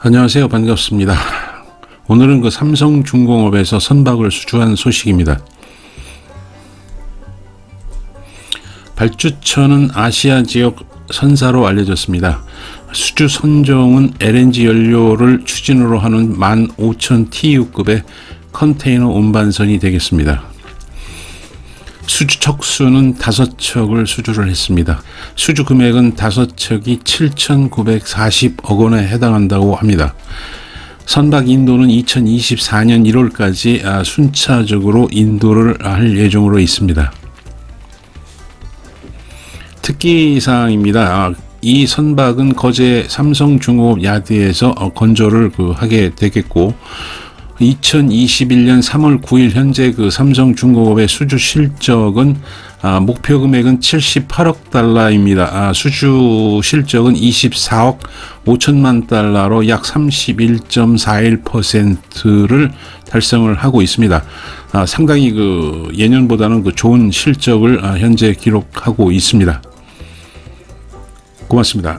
안녕하세요. 반갑습니다. 오늘은 그 삼성중공업에서 선박을 수주한 소식입니다. 발주처는 아시아 지역 선사로 알려졌습니다. 수주 선종은 LNG 연료를 추진으로 하는 15,000TU급의 컨테이너 운반선이 되겠습니다. 수주 척수는 다섯 척을 수주를 했습니다. 수주 금액은 다섯 척이 7,940억 원에 해당한다고 합니다. 선박 인도는 2024년 1월까지 아, 순차적으로 인도를 할 예정으로 있습니다. 특기사항입니다. 아, 이 선박은 거제 삼성중공업 야드에서 어, 건조를 그 하게 되겠고 2021년 3월 9일 현재 그 삼성중공업의 수주 실적은 아, 목표 금액은 78억 달러입니다. 아, 수주 실적은 24억 5천만 달러로 약 31.41%를 달성을 하고 있습니다. 아, 상당히 그 예년보다는 그 좋은 실적을 아, 현재 기록하고 있습니다. 고맙습니다.